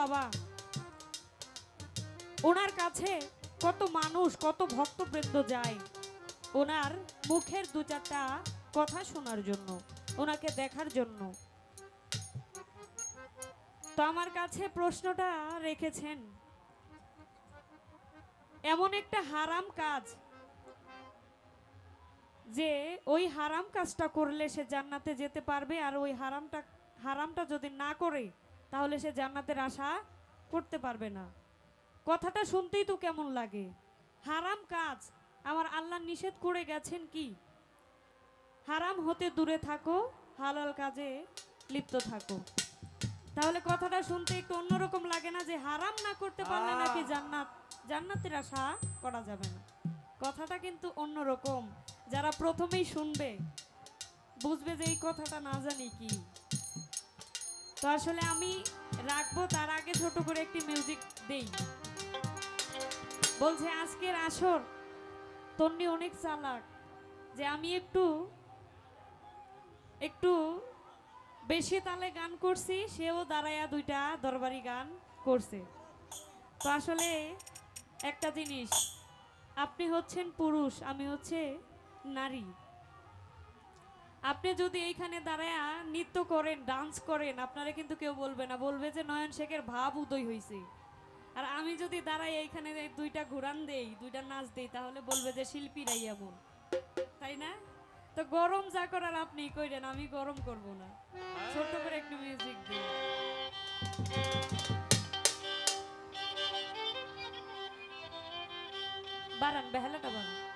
বাবা। ওনার কাছে কত মানুষ, কত ভক্তবৃন্দ যায় ওনার মুখের দু চারটা কথা শোনার জন্য, ওনাকে দেখার জন্য। তো আমার কাছে প্রশ্নটা রেখেছেন। এমন একটা হারাম কাজ যে ওই হারাম কাজটা করলে সে জান্নাতে যেতে পারবে আর ওই হারামটা হারামটা যদি না করে তাহলে সে জান্নাতের আশা করতে পারবে না। কথাটা শুনতেই তো কেমন লাগে। হারাম কাজ। আমার আল্লাহ নিষেধ করে গেছেন কি? হারাম হতে দূরে থাকো হালাল কাজে লিপ্ত থাকো। তাহলে কথাটা শুনতে একটু অন্যরকম লাগে না যে হারাম না করতে পারলে নাকি জান্নাত? জান্নাতের আশা করা যাবে না। কথাটা কিন্তু অন্যরকম। যারা প্রথমেই শুনবে বুঝবে যে এই কথাটা না জানি কি। তো আসলে আমি রাখব, তার আগে ছোট করে একটি মিউজিক দেই। বলছে, আজকের আসর তন্নি অনেক চালাক, যে আমি একটু একটু বেশি তালে গান করছি, সেও দাঁড়ায়া দুইটা দরবারি গান করছে। তো আসলে একটা জিনিস, আপনি হচ্ছেন পুরুষ, আমি হচ্ছে নারী। আপনি যদি এইখানে দাঁড়ায় নৃত্য করেন ডান্স করেন, আপনারা কিন্তু কেউ বলবে না। বলবে যে নয়ন শেখের ভাব উদয় হয়েছে আর আমি যদি দাঁড়াই এইখানে দুইটা ঘুরান দেই, দুইটা নাচ দেই, তাহলে বলবে যে শিল্পীরাই এমন। তাই না? তো গরম যা করার আপনি কইরেন, আমি গরম করব না। ছোট করে একটু মিউজিক দিই। বাড়ান, বেহালাটা বাড়ান।